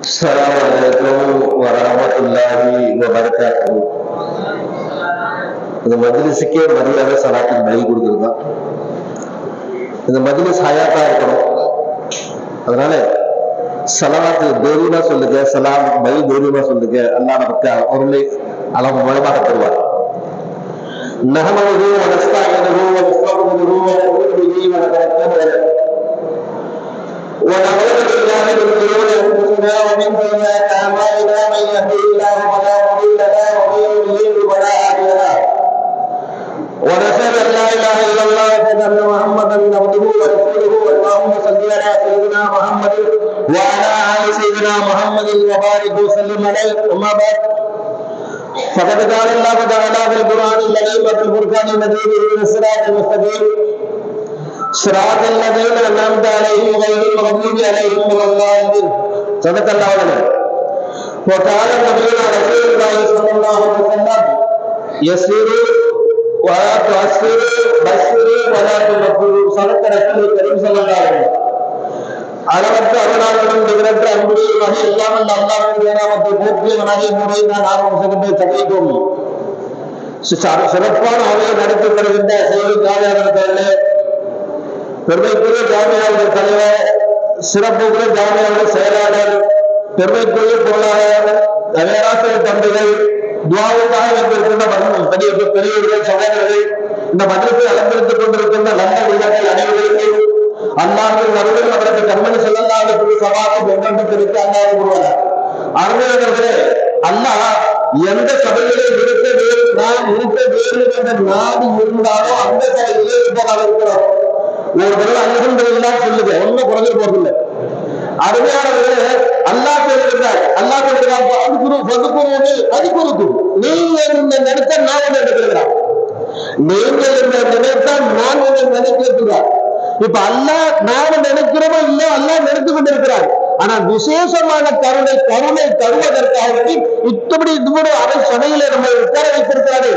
السلام عليكم ورحمة الله وبركاته இந்த மஜ்லிஸுக்கே மரியாதை சலாத்துக்கு பலி கொடுக்கிறது தான் இந்த மஜ்லிஸ் ஹயாத்தா இருக்கணும் அதனால சலவாத்து தைரியமா சொல்லுங்க சலாம் பலி தைரியமா சொல்லுங்க அல்லாஹ் நமக்கு அவர்களை அளவு மூலமாக தருவார் نحمده ونستعينه ونستغفره ونؤمن به ونتوكل عليه ونعوذ بالله من شرور انفسنا ومن سيئات اعمالنا من يهده الله فلا مضل له ومن يضلل فلا هادي له ونشهد لا اله الا الله واشهد محمدا عبده ورسوله اللهم صل على سيدنا محمد وعلى ال سيدنا محمد وبارك وسلم عليه اما بعد فقد قال الله تعالى في القران الكريم وفي الفرقان المجيد من الصراط المستقيم صراط الذين انعمت عليهم غير المغضوب عليهم ولا الضالين صدق الله العظيم وقال نبينا رسول الله صلى الله عليه وسلم يسيروا ولا تعسروا بشروا ولا تنفروا صدق رسول الكريم صلى الله عليه وسلم அளவற்ற அருளாளர்களும் நிகரற்ற அன்புடையமாக எல்லாம் அல்ல அல்லாஹ்வுடைய நாமத்தை போற்றியவனாக முறை நான் ஆரம்பிச்சுகின்ற சபைக்கும் சிறப்பான அவையை நடத்தி வருகின்ற செய்தி காவியாளர்களே பெருமைக்குரிய ஜாமியாவுடைய தலைவர் சிறப்புக்குரிய ஜாமியாவுடைய செயலாளர் பெருமைக்குரிய பொருளாளர் வேளாசிரியர் தம்பிகள் துவாவுக்காக வந்திருக்கின்ற பெரிய பெரியவர்கள் சகோதரர்கள் இந்த மதத்தை அலங்கரித்துக் கொண்டிருக்கின்ற நல்ல உள்ளங்கள் அனைவருக்கும் அல்லாஹின் நடுவில் அவருக்கு கண்மணி செல்லல்லாத சபாக்கு வெங்கண்டத்திற்கு அல்லாஹ் கூறுவார். அருமையானவர்களே அல்லாஹ் எந்த சபையிலே இருக்க வேறு நான் இருக்க வேண்டும் என்ற நாடு இருந்தாலும் அந்த சபையிலே இருப்பதாக இருக்கிறோம். ஒரு தடவை அல்ஹம்துலில்லாஹ் சொல்லுங்க ஒண்ணும் குறைஞ்சு போறதில்லை. அருமையானவர்களே அல்லாஹ் சொல்லுகிறார் அல்லாஹ் சொல்லுகிறார் அதுக்குரு பதுக்குருன்னு அதுக்குருக்கு நீங்க இந்த நினைத்த நான் ஒன்று எடுக்கிறார் நீங்க இந்த நினைத்தால் நான் ஒன்று நினைக்கிறார் இப்ப அல்லாஹ் நாம நினைக்கிறோமோ இல்லையோ அல்லாஹ் நினைத்து கொண்டிருக்கிறார். ஆனா விசேஷமான கருணை கருணை தருவதற்காக இத்தபடி இதுபடி அரை சபையில நம்ம உட்கார வைத்திருக்கிறாரு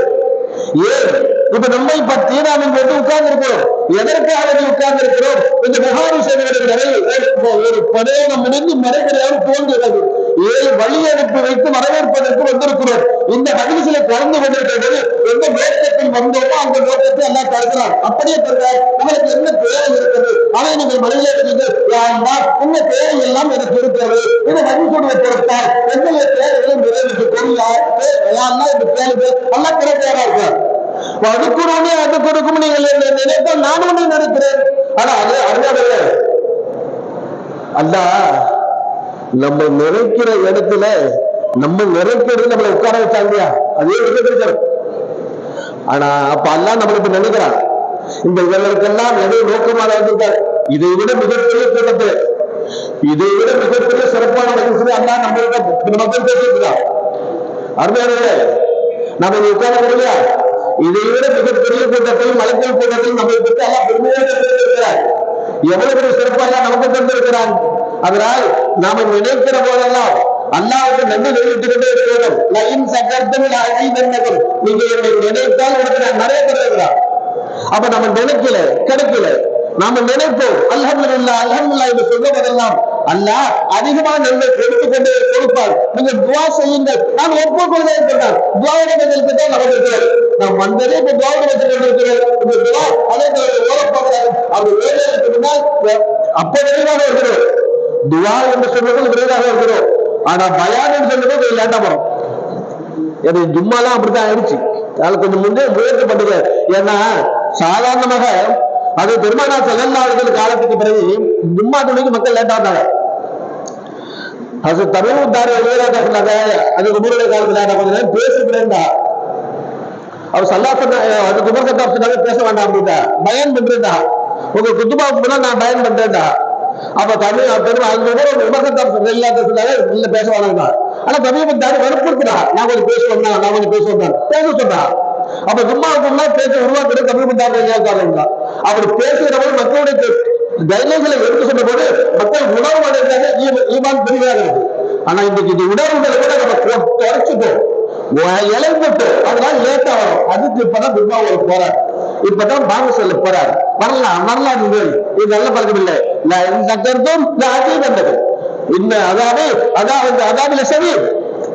ஏன்? இப்ப நம்மை பற்றி நாம் இங்க வந்து உட்கார்ந்து இருக்கிறோம் எதற்காக வேண்டி உட்கார்ந்து இருக்கிறோம் இந்த புகாரி சேவைகளுக்கு ஒரு படையகம் இணைந்து மறைமுறையாக தோன்றுகிறது. ஏழு வழி அனுப்பி வைத்து வரவேற்பதற்கு வந்திருக்கிறோம். இந்த மகிழ்ச்சியில கலந்து கொண்டிருக்கிறது எந்த நோக்கத்தில் வந்தோமோ அந்த நோக்கத்தை எல்லாம் தருகிறார் அப்படியே தருகிறார். உங்களுக்கு என்ன தேவை இருக்கிறது அதை நீங்கள் மனிதர்கள் வைத்து யாருந்தா இந்த தேவை எல்லாம் எனக்கு இருக்கிறது. இந்த மகிழ்ச்சியுடைய பொறுத்தால் எங்களுடைய தேவைகளை நிறைவேற்றி கொள்ளார் யாருன்னா இந்த தேவை எல்லாம் கிடைக்காரா இருக்கார் அதுக்குறோனே அது கொடுக்கும் நீங்கள் என்ன நினைத்தால் நானும் ஒண்ணு நினைக்கிறேன். ஆனா அது அறியாதல்ல அல்ல நம்ம நினைக்கிற இடத்துல நம்ம நினைக்கிறது நம்மளை உட்கார வச்சாங்கயா அதே இருக்கிறது ஆனா அப்ப அல்ல நம்மளுக்கு நினைக்கிறான். இந்த இவர்களுக்கெல்லாம் எதை நோக்கமாக வந்திருக்கார் இதை விட மிகப்பெரிய கூட்டத்து இதை விட மிகப்பெரிய சிறப்பான மகிழ்ச்சி அல்லாஹ் நம்மளுக்கு மக்கள் பேசியிருக்கிறார் அருமையானவர்களே நம்ம உட்கார முடியல இதை விட மிகப்பெரிய கூட்டத்தில் மலைக்கல் கூட்டத்தில் நம்மை பற்றி எல்லாம் பெருமையாக தந்திருக்கிறார் எவ்வளவு பெரிய சிறப்பாக நமக்கு தந்திருக்கிறான். அதனால் நாம நினைக்கிற போதெல்லாம் அல்லாவுக்கு நன்றி தெரிவித்துக் கொண்டே இருக்கிறோம் லைன் சக்கரத்தில் அழிந்தவர்கள் நீங்க என்னை நினைத்தால் உனக்கு நான் நிறைய தருகிறான் அப்ப நம்ம நினைக்கல கிடைக்கல. நாம நினைப்போம் அல்ஹம்துலில்லாஹ் அல்ஹம்துலில்லாஹ் என்று சொல்வதெல்லாம் அல்லாஹ் அதிகமா நன்மை கொடுத்து கொண்டே கொடுப்பார். நீங்க துவா செய்யுங்கள். நான் ஒப்புக்கொள்வதை சொன்னார். துவா தான் நமக்கு இருக்கிறது நாம் வந்ததே இப்ப துவாவுடைய வச்சு கொண்டிருக்கிறோம் இந்த துவா அதே ஓடப்போகிறார் அவர் வேலைக்கு முன்னால் அப்ப விரைவாக இருக்கிறோம் துவா என்று சொல்வது விரைவாக இருக்கிறோம் ஆனா பயானம் என்று சொல்றது கொஞ்சம் லேட்டா போறோம். இது ஜும்மாலாம் அப்படித்தான் ஆயிடுச்சு. அதனால கொஞ்சம் முன்னே முயற்சி பண்ணுங்க. ஏன்னா சாதாரணமாக அது பெருமானா செகல்லாளர்கள் காலத்துக்கு பிறகு ஜும்மா துணிக்கு மக்கள் லேட்டா வந்தாங்க. அது தமிழ் தார வீராக சொன்னாங்க அது உமருடைய காலத்துல நான் கொஞ்ச நேரம் பேசுகிறேன்டா அவர் சல்லா அது குமர் கத்தாப் சொன்னாங்க பேச வேண்டாம் அப்படின்டா பயன் பண்றேன்டா. உங்க குத்துபா முன்னா நான் பயன் பண்றேன்டா. அப்ப தமிழ் பெரும் அந்த விமர்சனம் சொன்ன எல்லாத்தையும் சொன்னாங்க இல்ல பேச வேணாம்டா ஆனா தமிழ் தாரி வற்புறுத்தினா நான் கொஞ்சம் பேசுவேன் நான் கொஞ்சம் பேசுவேன் பேச சொன்னா அப்ப சும்மா பேச உருவாக்குறது தமிழ் பந்தாரு அப்படி பேசுகிறவங்க மக்களுடைய கைலைகளை எடுத்து சொன்ன போது மக்கள் உணவு அடைந்தாங்க ஈமான் பெரிதாக இருக்கு ஆனா இன்னைக்கு இந்த உணவுகளை கூட நம்ம குறைச்சிட்டோம். இழந்துட்டு அதனால லேட்டா வரும் அதுக்கு இப்பதான் துர்பாவோட போறாரு. இப்பதான் பாங்க சொல்ல போறாரு வரலாம் வரலாம் இது நல்ல பழக்கம் இல்லை. நான் இந்த கருத்தும் நான் அதே கண்டது இன்ன அதாவது அதாவது அதாவது சரி.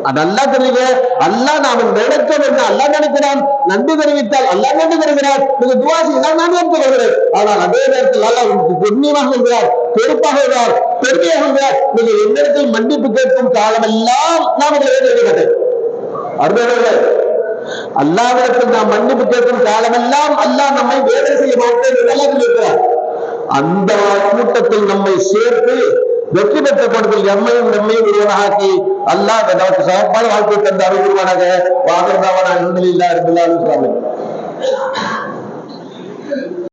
அது அல்லா தெரியுங்க அல்லா நாம் நினைக்க வேண்டும் அல்லா நினைக்கிறான். நன்றி தெரிவித்தால் அல்லா நன்றி தருகிறார். நீங்க துவா செய்தால் நான் நன்றி வருகிறேன் ஆனால் அதே நேரத்தில் அல்லா புண்ணியமாக இருக்கிறார் பொறுப்பாக இருக்கிறார் பெருமையாக இருக்கிறார். நீங்க என்னிடத்தில் மன்னிப்பு கேட்கும் காலமெல்லாம் நாம் இதை கேட்டேன் அருமையானவர்களே அல்லாவிடத்தில் நாம் மன்னிப்பு கேட்கும் காலமெல்லாம் அல்லாஹ் நம்மை வேலை செய்ய மாட்டேன் என்று அல்லாஹ் சொல்லியிருக்கிறார். அந்த கூட்டத்தில் நம்மை சேர்த்து வெற்றி பெற்ற படத்தில் எம்மையும் நம்மையும் ஒருவனாக்கி அல்லாஹ் நமக்கு சமப்பான வாழ்க்கை தந்த அறிவுருவானாக வாகர்தாவான அல்ஹம்துலில்லாஹி ரப்பில் சொல்றாங்க